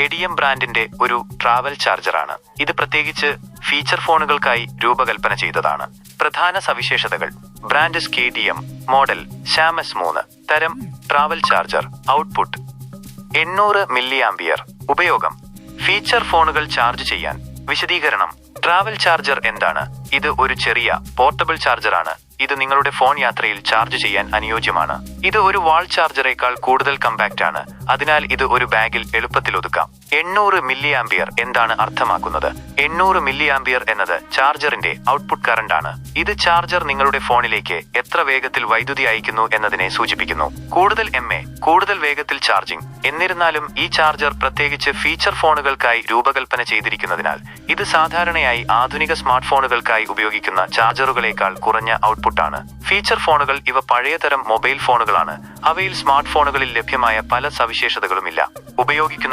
K D M ബ്രാൻഡിന്റെ ഒരു travel ചാർജറാണ്. ഇത് പ്രത്യേകിച്ച് ഫീച്ചർ ഫോണുകൾക്കായി രൂപകൽപ്പന ചെയ്തതാണ്. പ്രധാന സവിശേഷതകൾ. Brand K D M model ശാമസ് മൂന്ന് തരം ട്രാവൽ ചാർജർ ഔട്ട്പുട്ട് എണ്ണൂറ് മില്ലി ആംബിയർ ഉപയോഗം. ഫീച്ചർ ഫോണുകൾ ചാർജ് ചെയ്യാൻ വിശദീകരണം. ട്രാവൽ ചാർജർ എന്താണ്? ഇത് ഒരു ചെറിയ പോർട്ടബിൾ ചാർജറാണ്. ഇത് നിങ്ങളുടെ ഫോൺ യാത്രയിൽ ചാർജ് ചെയ്യാൻ അനുയോജ്യമാണ്. ഇത് ഒരു വാൾ ചാർജറേക്കാൾ കൂടുതൽ കമ്പാക്റ്റ് ആണ്. അതിനാൽ ഇത് ഒരു ബാഗിൽ എളുപ്പത്തിൽ ഒതുക്കാം. എണ്ണൂറ് മില്ലി ആംബിയർ എന്താണ് അർത്ഥമാക്കുന്നത്? എണ്ണൂറ് മില്ലി ആംബിയർ എന്നത് ചാർജറിന്റെ ഔട്ട്പുട്ട് കറന്റ് ആണ്. ഇത് ചാർജർ നിങ്ങളുടെ ഫോണിലേക്ക് എത്ര വേഗത്തിൽ വൈദ്യുതി അയക്കുന്നു എന്നതിനെ സൂചിപ്പിക്കുന്നു. കൂടുതൽ എം എ കൂടുതൽ വേഗത്തിൽ ചാർജിംഗ് എന്നിരുന്നാലും ഈ ചാർജർ പ്രത്യേകിച്ച് ഫീച്ചർ ഫോണുകൾക്കായി രൂപകൽപ്പന ചെയ്തിരിക്കുന്നതിനാൽ ഇത് സാധാരണയായി ആധുനിക സ്മാർട്ട് ഫോണുകൾക്കായി ഉപയോഗിക്കുന്ന ചാർജറുകളേക്കാൾ കുറഞ്ഞ ഔട്ട്പുട്ടാണ്. ഫീച്ചർ ഫോണുകൾ ഇവ പഴയതരം മൊബൈൽ ഫോണുകളാണ്. അവയിൽ സ്മാർട്ട് ഫോണുകളിൽ ലഭ്യമായ പല സവിശേഷതകളുമില്ല. ഉപയോഗിക്കുന്നത്